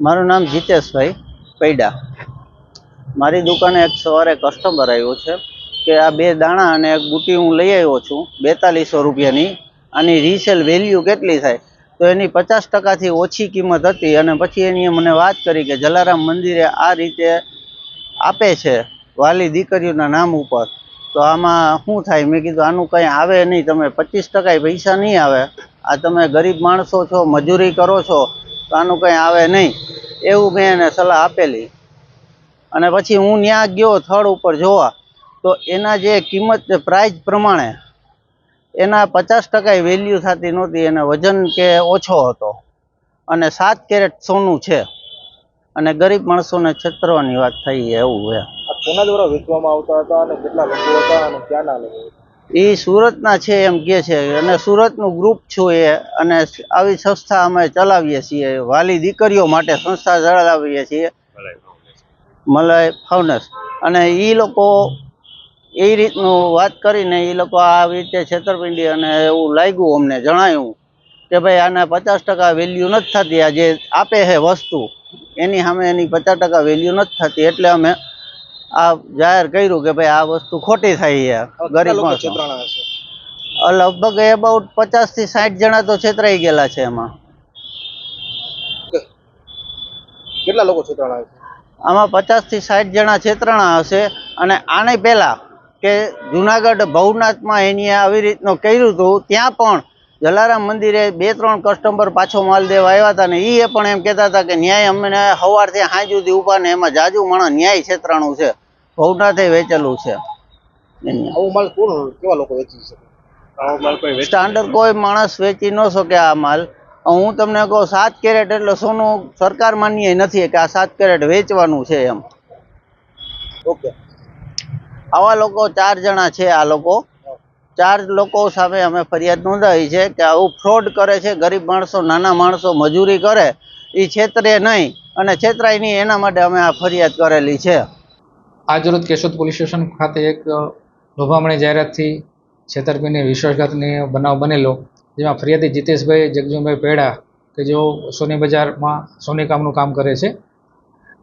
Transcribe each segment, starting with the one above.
મારું નામ જીતેશભાઈ પૈડા. મારી દુકાને એક સવારે કસ્ટમર આવ્યો છે કે આ બે દાણા અને એક બુટી હું લઈ આવ્યો છું, બેતાલીસો રૂપિયાની. આની રીસેલ વેલ્યુ કેટલી થાય? તો એની પચાસ ટકાથી ઓછી કિંમત હતી અને પછી એની મને વાત કરી કે જલારામ મંદિરે આ રીતે આપે છે વાલી દીકરીઓના નામ ઉપર. તો આમાં શું થાય? મેં કીધું, આનું કંઈ આવે નહીં. તમે પચીસ ટકા પૈસા નહીં આવે. આ તમે ગરીબ માણસો છો, મજૂરી કરો છો. આનું કંઈ આવે નહીં. એવું મેં એને સલાહ આપેલી. અને પછી હું ત્યાં ગયો થડ ઉપર જોવા. તો એના જે કિંમત પ્રાઇસ પ્રમાણે એના પચાસ ટકા વેલ્યુ થતી નહોતી, એને વજન કે ઓછો હતો. અને સાત કેરેટ સોનું છે. અને ગરીબ માણસોને છેતરવાની વાત થઈ એવું છે. કોના દ્વારા વેચવામાં આવતા હતા અને કેટલા લોકો હતા અને ક્યાંના લોકો એ સુરતના છે એમ કે છે. અને સુરતનું ગ્રુપ છું એ. અને આવી સંસ્થા અમે ચલાવીએ છીએ. વાલી દીકરીઓ માટે સંસ્થા ચલાવીએ છીએ. મલય ફાઉન્ડેશન. અને એ લોકો એ રીતનું વાત કરીને એ લોકો આવી રીતે છેતરપિંડી અને એવું લાગ્યું અમને, જણાયું કે ભાઈ આના પચાસ ટકા વેલ્યુ નથી થતી. આ જે આપે છે વસ્તુ, એની સામે એની પચાસ ટકા વેલ્યુ નથી થતી. એટલે અમે આ જાહેર કર્યું કે ભાઈ આ વસ્તુ ખોટી થઈ છે. ગરીબ લગભગ એબાઉટ પચાસથી સાઠ જણા તો છેતરાઈ ગયેલા છે એમાં. કેટલા લોકો છેતરાણા હશે આમાં પચાસથી સાઠ જણા છેતરાણા હશે અને આને પહેલા કે જુનાગઢ ભવનાથમાં એની આવી રીતનું કર્યું હતું ત્યાં પણ જલારામ મંદિરે બે ત્રણ કસ્ટમર પાછો માલ દેવા આવ્યા હતા ને એ પણ એમ કહેતા હતા કે ન્યાય અમને સવારથી સાંજ સુધી ઊભા ને એમાં જાજુ માણસ ન્યાય છેતરાણું છે. ભવનાથે વેચેલું છે. આવો માલ કોણ કેવા લોકો વેચી શકે? આવો માલ કોઈ સ્ટાન્ડર્ડ કોઈ માણસ વેચી ન શકે આ માલ. હું તમને કહું સાત કેરેટ એટલે સોનું સરકાર માન્ય નથી કે આ સાત કેરેટ વેચવાનું છે એમ. ઓકે. આવા લોકો ચાર જણા છે આ લોકો. ચાર લોકો સામે અમે ફરિયાદ નોંધાવી છે કે આવું ફ્રોડ કરે છે ગરીબ માણસો નાના માણસો મજૂરી કરે એ છેતરે નહીં. અને છેતરાય નહીં એના માટે અમે આ ફરિયાદ કરેલી છે. આજરોજ કેશોદ પોલીસ સ્ટેશન ખાતે એક લોભામણી જાહેરાતથી છેતરપિંડી વિશ્વાસઘાતની બનાવ બનેલો, જેમાં ફરિયાદી જીતેશભાઈ જગજીભાઈ પેડા કે જેઓ સોની બજારમાં સોની કામનું કામ કરે છે,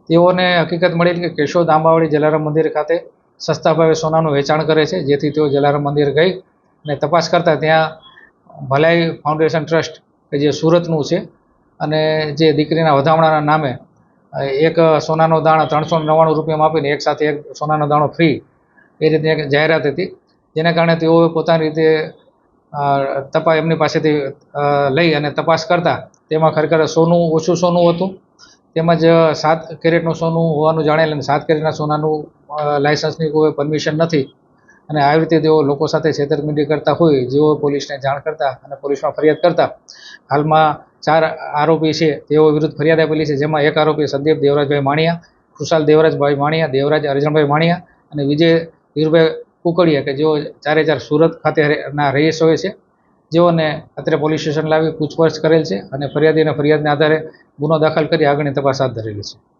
તેઓને હકીકત મળી કે કેશોદ આંબાવાડી જલારામ મંદિર ખાતે સસ્તા ભાવે સોનાનું વેચાણ કરે છે, જેથી તેઓ જલારામ મંદિર ગઈ અને તપાસ કરતાં ત્યાં ભલાઈ ફાઉન્ડેશન ટ્રસ્ટ કે જે સુરતનું છે અને જે દીકરીના વધામણાના નામે એક સોનાનો દાણો ત્રણસો નવ્વાણું રૂપિયામાં આપીને એક સાથે એક સોનાનો દાણો ફ્રી એ રીતે એક જાહેરાત હતી. જેના કારણે તેઓ પોતાની રીતે તપા એમની પાસેથી લઈ અને તપાસ કરતા. તેમાં ખરેખર સોનું, ઓછું સોનું હતું. તેમજ સાત કેરેટનું સોનું હોવાનું જાણેલ અને સાત કેરેટના સોનાનું લાયસન્સની કોઈ પરમિશન નથી. અને આવી રીતે તેઓ લોકો સાથે છેતરપિંડી કરતા હોય, જેઓ પોલીસને જાણ કરતા અને પોલીસમાં ફરિયાદ કરતા. હાલમાં ચાર આરોપી છે, તેઓ વિરુદ્ધ ફરિયાદ આપેલી છે, જેમાં એક આરોપી સંદીપ દેવરાજભાઈ માણિયા, ખુશાલ દેવરાજભાઈ માણિયા, દેવરાજ અરજણભાઈ માણિયા અને વિજય ધીરુભાઈ કુકડિયા, કે જેઓ ચારે ચાર સુરત ખાતે રહે- ના રહીશોએ છે. જેઓને અત્યારે પોલીસ સ્ટેશન લાવી પૂછપરછ કરેલ છે અને ફરિયાદીના ફરિયાદના આધારે ગુનો દાખલ કરી આગળની તપાસ હાથ ધરેલી છે.